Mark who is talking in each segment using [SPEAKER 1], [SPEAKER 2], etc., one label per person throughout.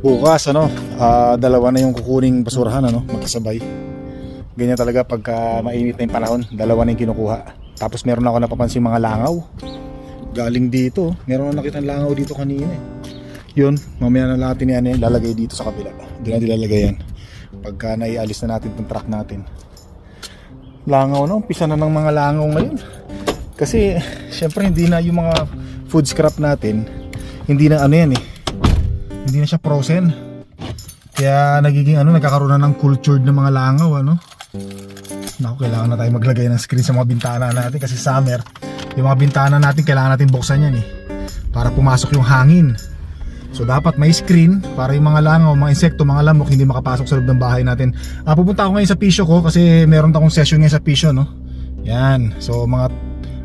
[SPEAKER 1] bukas ano, ah, dalawa na yung kukuning basurahan ano, magkasabay. Ganyan talaga pagka mainit na yung panahon, dalawa na yung kinukuha. Tapos meron ako napapansin mga langaw. Galing dito, meron na nakita langaw dito kanina eh. Yun, mamaya na natin yan eh, lalagay dito sa kabila. Doon natin lalagay yan. Pagka naialis na natin itong truck natin. Langaw na, umpisa na ng mga langaw ngayon. Kasi, syempre hindi na yung mga food scrap natin, hindi na ano yan eh. Hindi na siya frozen. Kaya nagiging ano, nagkakaroon na ng cultured na mga langaw ano. Naku, kailangan na tayo maglagay ng screen sa mga bintana natin kasi summer. Yung mga bintana natin, kailangan natin buksan yan eh. Para pumasok yung hangin. So dapat may screen para yung mga langaw, mga insekto, mga lamok hindi makapasok sa loob ng bahay natin. Ah, pupunta ako ngayon sa pisyo ko kasi meron akong session ngayon sa pisyo, no? Yan. So mga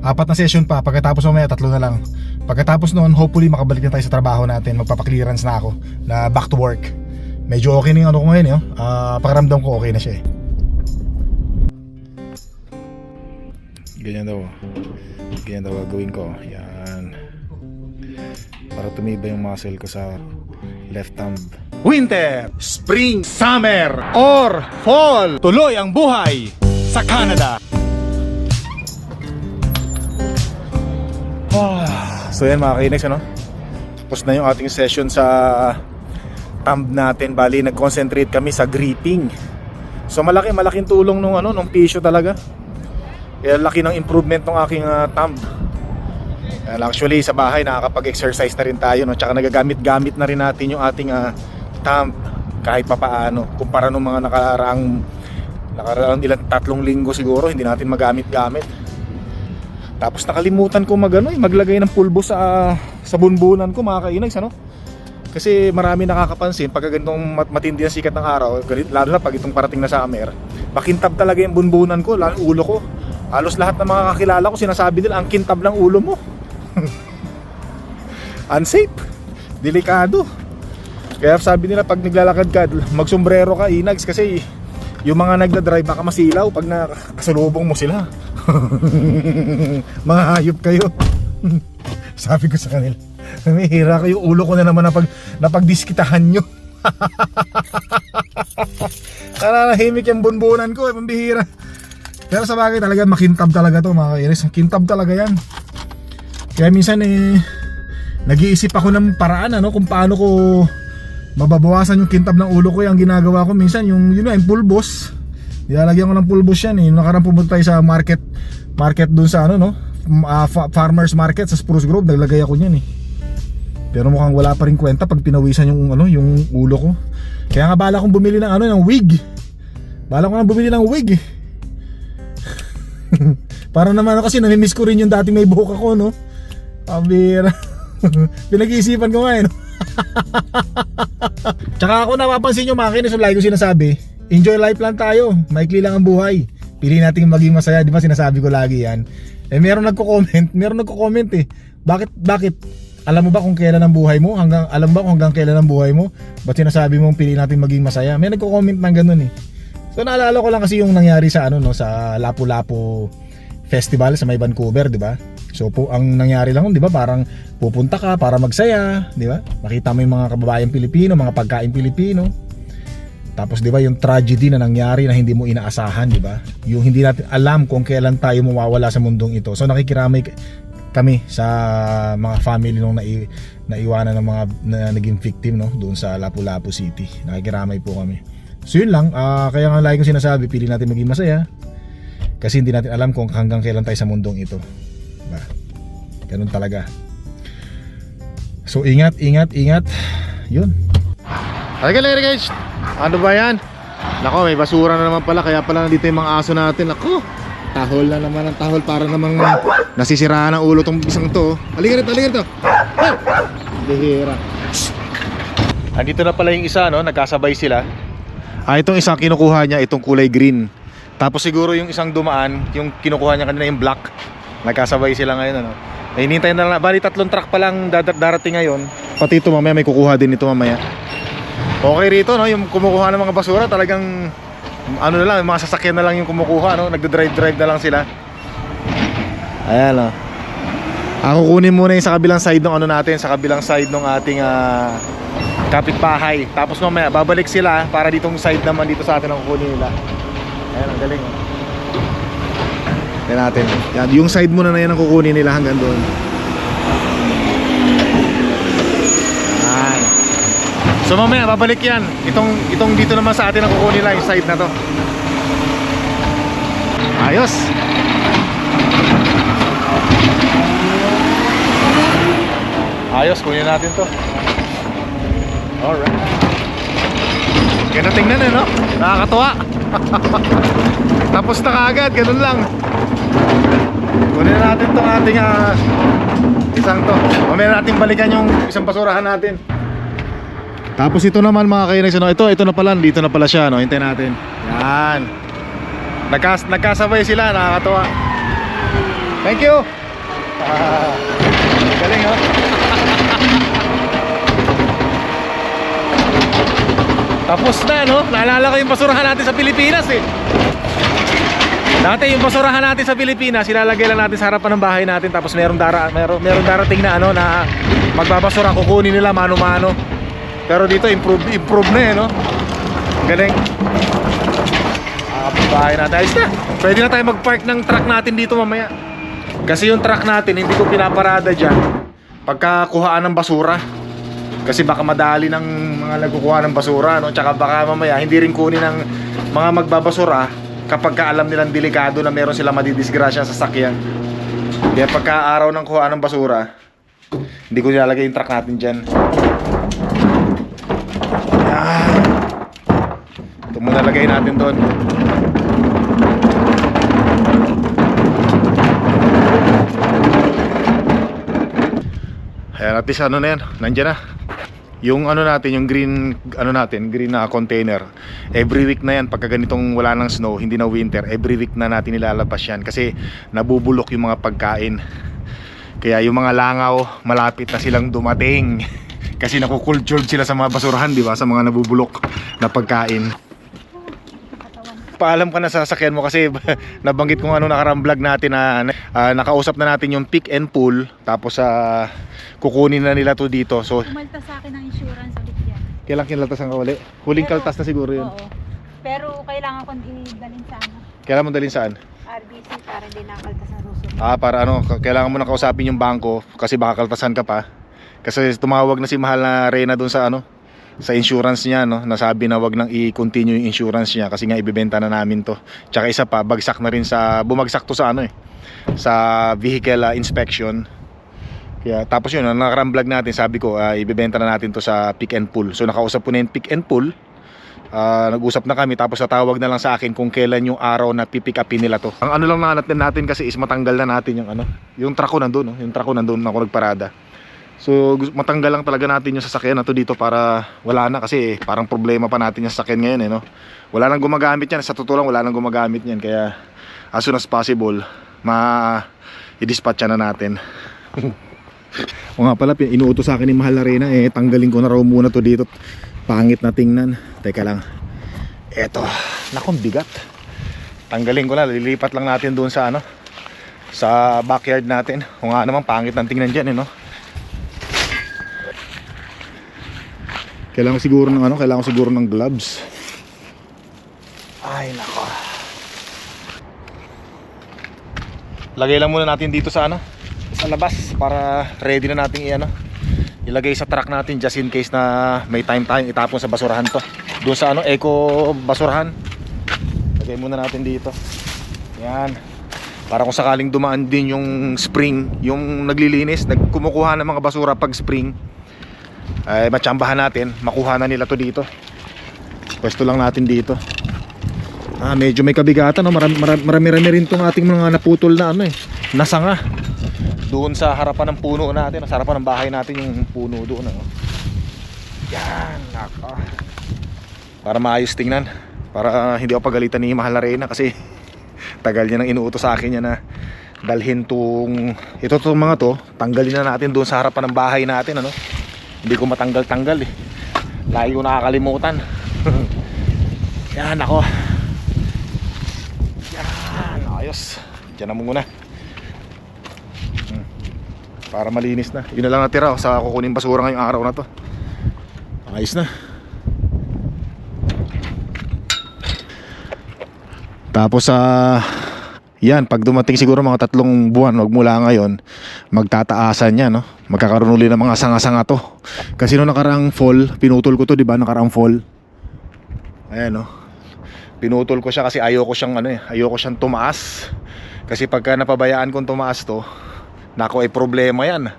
[SPEAKER 1] apat na session pa. Pagkatapos mamaya, tatlo na lang. Pagkatapos noon, hopefully makabalik na tayo sa trabaho natin. Magpapaklearance na ako na back to work. Medyo okay na yung ano ko ngayon, eh. oh. Ah, pakiramdam ko okay na siya eh. Ganyan daw. Ganyan daw gagawin ko. Yan. Para tumibay yung muscle ko sa left thumb.
[SPEAKER 2] Winter, Spring, Summer, or Fall. Tuloy ang buhay sa Canada.
[SPEAKER 1] So yan mga kainex ano? Tapos na yung ating session sa thumb natin. Bali nag-concentrate kami sa gripping. So malaki malaking tulong nung ano nung pisyo talaga. Kaya laki ng improvement ng aking ah, thumb. Well, Actually sa bahay nakakapag-exercise na rin tayo no? Tsaka nagagamit-gamit na rin natin yung ating ah, thumb Kahit papaano. Kumpara nung mga nakaraang Nakaraang ilang tatlong linggo siguro Hindi natin magamit-gamit tapos nakalimutan ko mag, ano, eh, maglagay ng pulbo sa sa bunbunan ko mga kainags ano. Kasi marami nakakapansin pag ganitong mat- matindi ang sikat ng araw, lalo na pag itong parating na summer, makintab talaga yung bunbunan ko, lalo ulo ko. Halos lahat ng mga kakilala ko sinasabi nila ang kintab ng ulo mo. Unsafe. Delikado. Kaya sabi nila pag naglalakad ka, magsombrero ka, inags kasi yung mga nagda-drive baka masilaw pag nakasalubong mo sila. mga kayo. Sabi ko sa kanila, may hira kayo, ulo ko na naman napag, napagdiskitahan nyo. Kararahimik yung bunbunan ko, eh, pambihira. Pero sa bagay talaga, makintab talaga to mga kairis. Kintab talaga yan. Kaya minsan eh, nag-iisip ako ng paraan ano, kung paano ko mababawasan yung kintab ng ulo ko. Yung ginagawa ko minsan, yung, yun na, yung pulbos. Nilalagyan ko ng pulbos yan eh. Nakarang pumunta tayo sa market, market dun sa ano no, fa- farmers market sa Spruce Grove, naglagay ako niyan eh. Pero mukhang wala pa rin kwenta pag pinawisan yung ano, yung ulo ko. Kaya nga bala kong bumili ng ano, ng wig. Bala ko nga bumili ng wig eh. Para naman kasi namimiss ko rin yung dating may buhok ako no. Pabira. Pinag-iisipan ko nga eh no. Tsaka ako napapansin nyo mga kinis, lagi ko sinasabi, enjoy life lang tayo, maikli lang ang buhay. Pili natin maging masaya, di ba sinasabi ko lagi yan. Eh meron nagko-comment, meron nagko-comment eh. Bakit, bakit? Alam mo ba kung kailan ang buhay mo? Hanggang, alam ba kung hanggang kailan ang buhay mo? Ba't sinasabi mo pili natin maging masaya? May nagko-comment ng ganun eh. So naalala ko lang kasi yung nangyari sa ano no sa Lapu-Lapu Festival sa may Vancouver, di ba? So po ang nangyari lang, 'di ba? Parang pupunta ka para magsaya, 'di ba? Makita mo yung mga kababayan Pilipino, mga pagkain Pilipino. Tapos 'di ba yung tragedy na nangyari na hindi mo inaasahan, 'di ba? Yung hindi natin alam kung kailan tayo mawawala sa mundong ito. So nakikiramay kami sa mga family nung nai, naiwanan ng mga na naging victim no doon sa Lapu-Lapu City. Nakikiramay po kami. So yun lang, ah, kaya nga lagi ko sinasabi, pili natin maging masaya. Kasi hindi natin alam kung hanggang kailan tayo sa mundong ito. Diba? Ganun talaga. So ingat, ingat, ingat. Yun. Halika lang guys. Ano ba yan? Nako, may basura na naman pala. Kaya pala nandito yung mga aso natin. Nako, tahol na naman ang tahol para namang nasisiraan ang ulo tong isang to. Halika rito, halika rito. Hey! Bihira. Andito na pala yung isa, no? Nagkasabay sila. Ah, itong isang kinukuha niya, itong kulay green. Tapos siguro yung isang dumaan, yung kinukuha niya kanina yung black. Nagkasabay sila ngayon, ano? Eh, hinintay na lang. Bali, tatlong truck pa lang dar- darating ngayon. Pati ito mamaya, may kukuha din ito mamaya. Okay rito, no? Yung kumukuha ng mga basura, talagang ano na lang, mga sasakyan na lang yung kumukuha, no? Nagdo-drive-drive na lang sila. Ayan, no? Ako kunin muna yung sa kabilang side ng ano natin, sa kabilang side ng ating ah, kapitbahay. Tapos mamaya babalik sila para ditong side naman dito sa atin ang kukunin nila. Ayan, ang galing. Oh. Tingnan natin. Yan, yung side muna na yan ang kukunin nila hanggang doon. So mamaya babalik yan. Itong itong dito naman sa atin ang kukunin nila yung side na to. Ayos. Ayos, kunin natin to. Alright. Ganda tingnan eh, no? Nakakatuwa. Tapos na kaagad, ganun lang. Kunin na natin tong ating ah, isang to. Mamaya natin balikan yung isang basurahan natin. Tapos ito naman mga kainis, no? ito, ito na pala, dito na pala siya, no? Hintayin natin. Yan. Nagkas, nagkasabay sila, nakakatuwa. Thank you. Ah, galing, oh. Tapos na, no? Naalala ko yung basurahan natin sa Pilipinas, eh. Dati yung basurahan natin sa Pilipinas, ilalagay lang natin sa harapan ng bahay natin tapos meron dara meron meron darating na ano na magbabasura kukunin nila mano-mano. Pero dito improve improve na eh, no? Galing. Ah, bahay natin. Ayos na. Pwede na tayo mag-park ng truck natin dito mamaya. Kasi yung truck natin hindi ko pinaparada diyan pagkakuhaan ng basura. Kasi baka madali ng mga nagkukuha ng basura, no? Tsaka baka mamaya hindi rin kunin ng mga magbabasura kapag ka alam nilang delikado na meron sila madidisgrasya sa sakyan. Kaya pagka araw ng kuha ng basura, hindi ko nilalagay yung truck natin dyan. Yan. Ito muna lagay natin doon. Ayan, at least ano na yan, nandyan na. Yung ano natin, yung green ano natin, green na container. Every week na yan pagka ganitong wala ng snow, hindi na winter, every week na natin nilalabas yan kasi nabubulok yung mga pagkain. Kaya yung mga langaw, malapit na silang dumating. kasi nakukultured sila sa mga basurahan, di ba? Sa mga nabubulok na pagkain. Paalam ka na sa sasakyan mo kasi nabanggit ko nga nung nakarang vlog natin na ah, nakausap na natin yung pick and pull tapos sa kukunin na nila to dito. So
[SPEAKER 3] Pumalta sa akin ng insurance ulit yan.
[SPEAKER 1] Kailang kinaltas ang kawali? Huling
[SPEAKER 3] Pero-
[SPEAKER 1] kaltas na siguro yun.
[SPEAKER 3] Oo. Pero kailangan kong idalhin sa ano,
[SPEAKER 1] Kailan mo dalhin saan?
[SPEAKER 3] RBC para hindi nakalta sa susunod.
[SPEAKER 1] Ah, para ano, kailangan mo na kausapin yung bangko kasi baka kaltasan ka pa. Kasi tumawag na si mahal na Reyna doon sa ano, sa insurance niya, no? Nasabi na wag nang i-continue yung insurance niya kasi nga ibebenta na namin to. Tsaka isa pa, bagsak na rin sa, bumagsak to sa ano eh, sa vehicle ah, inspection. Kaya tapos yun, ang nakarang vlog natin, sabi ko, ah, ibebenta na natin to sa pick and pull. So nakausap ko na yung pick and pull. Ah, nag-usap na kami tapos natawag na lang sa akin kung kailan yung araw na pipick upin nila to. Ang ano lang na natin natin kasi is matanggal na natin yung ano, yung truck ko nandun, no? yung truck ko nandun ako nagparada. So matanggal lang talaga natin yung sasakyan na to dito para wala na kasi eh, parang problema pa natin yung sasakyan ngayon eh no. Wala nang gumagamit yan, sa totoo lang wala nang gumagamit yan kaya as soon as possible ma i-dispatch na natin. o nga pala, inuutos sa akin ni Mahal Arena eh tanggalin ko na raw muna to dito. Pangit na tingnan. Teka lang. Eto, nakong bigat. Tanggalin ko na, lilipat lang natin doon sa ano sa backyard natin. O nga naman pangit ng tingnan diyan eh no. Kailangan siguro ng ano, kailangan siguro ng gloves. Ay nako. Lagay lang muna natin dito sa ano, sa labas para ready na nating i-ano. Ilagay sa truck natin just in case na may time tayong itapon sa basurahan to. Doon sa ano, eco basurahan. Lagay muna natin dito. Yan. Para kung sakaling dumaan din yung spring, yung naglilinis, nagkumukuha ng mga basura pag spring, ay matsambahan natin, makuha na nila to dito. Pwesto lang natin dito. Ah, medyo may kabigatan, no? marami, marami, marami rin tong ating mga naputol na ano eh, nasanga. Doon sa harapan ng puno natin, sa harapan ng bahay natin yung puno doon. Ano? Yan, nako. Para maayos tingnan. Para ah, hindi ako pagalitan ni Mahal na Reyna kasi tagal niya nang inuutos sa akin niya na dalhin tong ito tong mga to tanggalin na natin doon sa harapan ng bahay natin ano hindi ko matanggal-tanggal eh. Lagi ko nakakalimutan. Yan ako. Yan ayos. Dyan na muna. Hmm. para malinis na. Yun na lang natira oh, sa kukunin basura ngayong araw na to. Ayos na. Tapos sa yan, pag dumating siguro mga tatlong buwan, wag mula ngayon, magtataasan yan, no? Magkakaroon uli ng mga sanga-sanga to. Kasi nung nakarang fall, pinutol ko to, di ba? Nakarang fall. Ayan, no? Pinutol ko siya kasi ayoko siyang, ano eh, ayoko siyang tumaas. Kasi pagka napabayaan kong tumaas to, nako ay problema yan.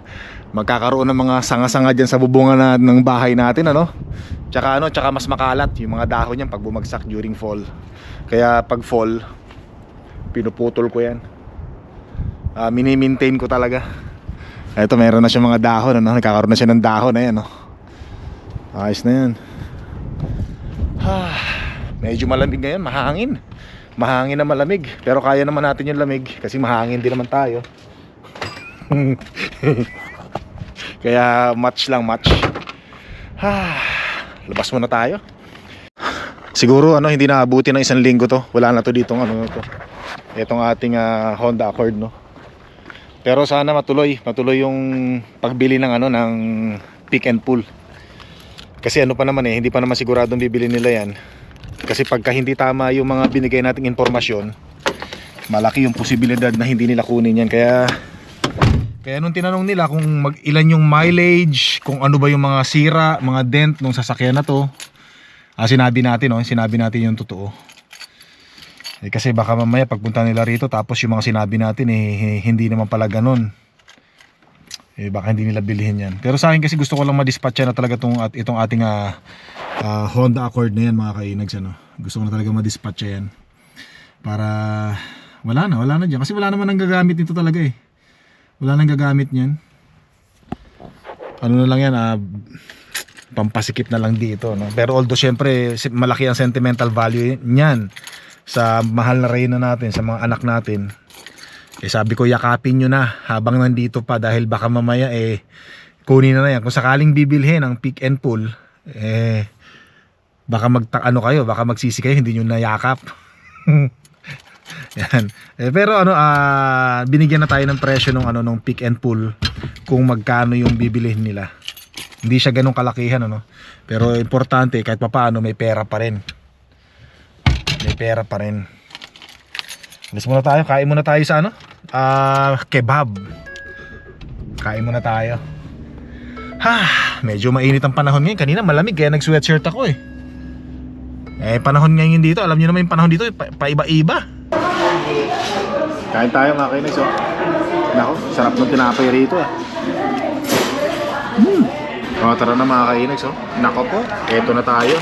[SPEAKER 1] Magkakaroon ng mga sanga-sanga dyan sa bubungan na, ng bahay natin, ano? Tsaka ano, tsaka mas makalat yung mga dahon niyan pag bumagsak during fall. Kaya pag fall, pinuputol ko yan. Ah, mini-maintain ko talaga. Ito, meron na siya mga dahon, ano? Nagkakaroon na siya ng dahon, ayan, no? Ayos na yan. Ah, medyo malamig ngayon, mahangin. Mahangin na malamig. Pero kaya naman natin yung lamig kasi mahangin din naman tayo. Kaya match lang match. Ah, labas muna tayo. Siguro ano hindi naabuti ng isang linggo to. Wala na to dito ano to. Itong ating ah, Honda Accord no. Pero sana matuloy, matuloy yung pagbili ng ano ng pick and pull. Kasi ano pa naman eh, hindi pa naman siguradong bibili nila yan. Kasi pagka hindi tama yung mga binigay nating impormasyon, malaki yung posibilidad na hindi nila kunin yan. Kaya kaya nung tinanong nila kung mag ilan yung mileage, kung ano ba yung mga sira, mga dent nung sasakyan na to, ah, sinabi natin, no? sinabi natin yung totoo. Eh, kasi baka mamaya pagpunta nila rito tapos yung mga sinabi natin eh hindi naman pala ganun. Eh baka hindi nila bilhin yan. Pero sa akin kasi gusto ko lang ma-dispatch na talaga tong at itong ating ah, ah, Honda Accord na yan mga kainags ano. Gusto ko na talaga ma-dispatch yan. Para wala na, wala na diyan kasi wala naman nang gagamit nito talaga eh. Wala nang gagamit niyan. Ano na lang yan, ah, pampasikip na lang dito. No? Pero although syempre malaki ang sentimental value niyan sa mahal na reyna natin, sa mga anak natin. Eh sabi ko yakapin nyo na habang nandito pa dahil baka mamaya eh kunin na na yan. Kung sakaling bibilhin ang pick and pull, eh baka magta ano kayo, baka magsisi kayo, hindi nyo nayakap. Yan. Eh, pero ano ah binigyan na tayo ng presyo ng ano nung pick and pull kung magkano yung bibilihin nila. Hindi siya ganun kalakihan ano. Pero importante kahit papaano may pera pa rin. May pera pa rin. Alis muna tayo, kain muna tayo sa ano? Ah, kebab. Kain muna tayo. Ha, medyo mainit ang panahon ngayon. Kanina malamig kaya nag-sweatshirt ako eh. Eh, panahon ngayon dito, alam niyo naman yung panahon dito, pa- paiba-iba. Kain tayo mga kainis, oh. Nako, sarap ng tinapay rito, ah. Hmm. O, tara na mga kainis, oh. Nako po, eto na tayo.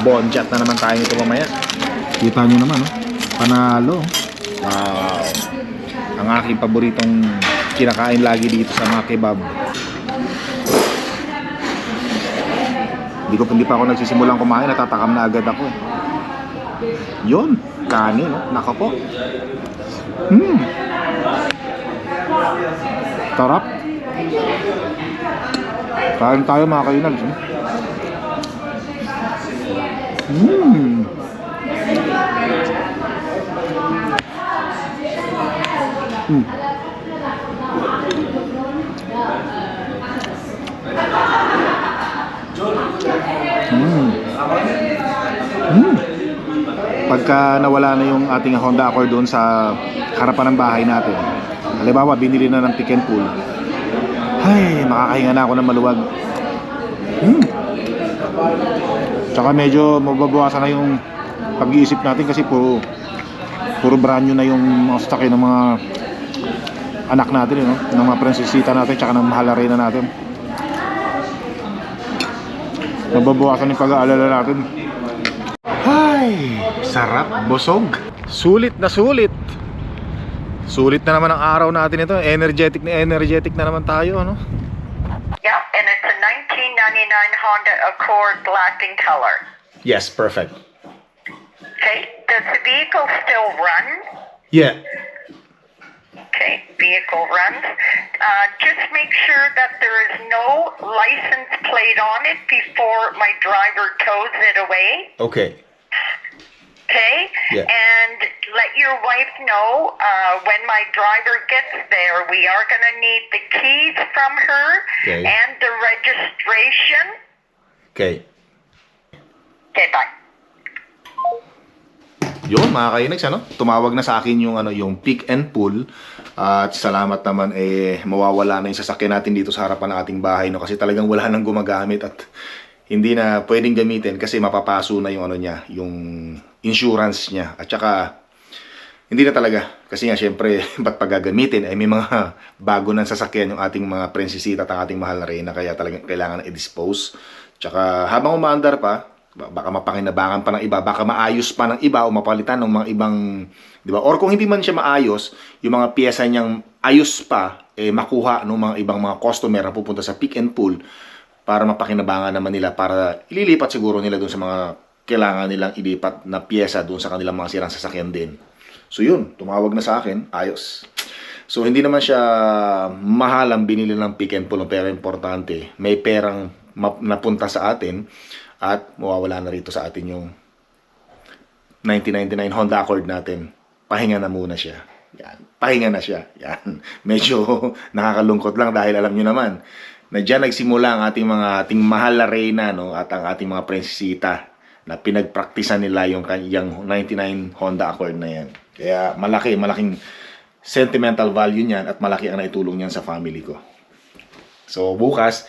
[SPEAKER 1] Bonjat na naman tayo nito mamaya. Kita nyo naman, oh. Panalo. Wow. Ang aking paboritong kinakain lagi dito sa mga kebab. Hindi ko hindi pa ako nagsisimulang kumain, natatakam na agad ako. Yun, kanin, no? Nako po. Hmm. Tarap. Kain tayo mga kainags. eh. Hmm. Hmm. Hmm. Hmm. Pagka nawala na yung ating Honda Accord doon sa harapan ng bahay natin. Halimbawa, binili na ng pick and pull. Ay, makakahinga na ako ng maluwag. Hmm. Tsaka medyo mababawasan na yung pag-iisip natin kasi puro puro brand new na yung mga sasakyan ng mga anak natin, eh, no? ng mga prinsesita natin, tsaka ng mahal na reyna natin. Mababawasan yung pag-aalala natin. Ay, sarap, busog. Sulit na sulit. Sulit na naman ang araw natin ito. Energetic na energetic na naman tayo, ano?
[SPEAKER 4] Yep, and it's a 1999 Honda Accord black in color.
[SPEAKER 1] Yes, perfect.
[SPEAKER 4] Okay, does the vehicle still run?
[SPEAKER 1] Yeah.
[SPEAKER 4] Okay, vehicle runs. Uh, just make sure that there is no license plate on it before my driver tows it away.
[SPEAKER 1] Okay.
[SPEAKER 4] Okay?
[SPEAKER 1] Yeah.
[SPEAKER 4] And let your wife know uh, when my driver gets there, we are going to need the keys from her
[SPEAKER 1] Okay.
[SPEAKER 4] and the registration.
[SPEAKER 1] Okay.
[SPEAKER 4] Okay, bye.
[SPEAKER 1] Yun, mga kainags, ano? Tumawag na sa akin yung, ano, yung pick and pull. At salamat naman, eh, mawawala na yung sasakyan natin dito sa harapan ng ating bahay, no? Kasi talagang wala nang gumagamit at hindi na pwedeng gamitin kasi mapapaso na yung, ano niya, yung insurance niya. At saka, hindi na talaga. Kasi nga, syempre, ba't pagagamitin? Eh, may mga bago ng sasakyan yung ating mga prinsesita at ating mahal na reyna. Kaya talagang kailangan na i-dispose. Tsaka, habang umaandar pa, ba- baka mapakinabangan pa ng iba, baka maayos pa ng iba o mapalitan ng mga ibang, di ba? Or kung hindi man siya maayos, yung mga piyesa niyang ayos pa, eh, makuha ng mga ibang mga customer na pupunta sa pick and pull para mapakinabangan naman nila para ililipat siguro nila doon sa mga kailangan nilang ilipat na piyesa doon sa kanilang mga sirang sasakyan din. So yun, tumawag na sa akin, ayos. So hindi naman siya mahal ang binili ng pick and pull, pero importante, may perang napunta sa atin at mawawala na rito sa atin yung 1999 Honda Accord natin. Pahinga na muna siya. Yan. Pahinga na siya. Yan. Medyo nakakalungkot lang dahil alam nyo naman na dyan nagsimula ang ating mga ating mahal na reyna no, at ang ating mga prinsesita na pinagpraktisan nila yung kanyang 99 Honda Accord na yan. Kaya malaki, malaking sentimental value niyan at malaki ang naitulong niyan sa family ko. So bukas,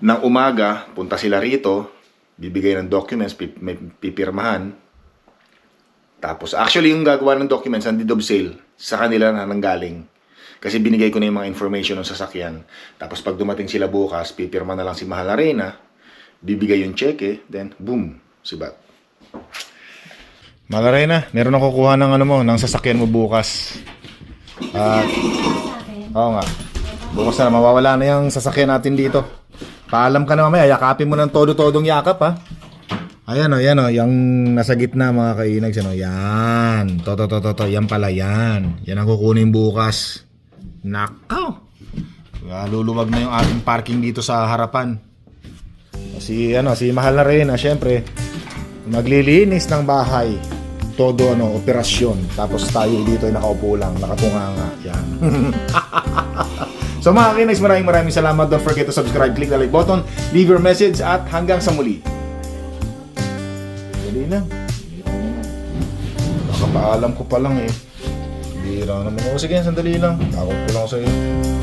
[SPEAKER 1] ng umaga, punta sila rito, bibigay ng documents, pip- pipirmahan. Tapos, actually, yung gagawa ng documents, ang deed of sale, sa kanila na nanggaling. Kasi binigay ko na yung mga information ng sasakyan. Tapos, pag dumating sila bukas, pipirma na lang si Mahal Arena, bibigay yung cheque, then, boom, sibat. Mahal Arena, meron ako kukuha ng ano mo, ng sasakyan mo bukas. At, oo nga. Bukas na, mawawala na yung sasakyan natin dito. Paalam ka na mamaya, yakapin mo ng todo-todong yakap ha. Ayan o, yan o, yung nasa gitna mga kainags, ano, yan. To, to, to, to, yan pala, yan. Yan ang kukunin bukas. Nakaw! Kaya luluwag na yung ating parking dito sa harapan. Si, ano, si Mahal na rin, ah, syempre, maglilinis ng bahay. Todo, ano, operasyon. Tapos tayo dito ay nakaupo lang, nakatunganga. Yan. so mga kinags, maraming maraming salamat. Don't forget to subscribe, click the like button, leave your message, at hanggang sa muli. Dali na. Nakapaalam ko pa lang eh. Bira naman ako. Sige, sandali lang. Takot ko lang sa'yo.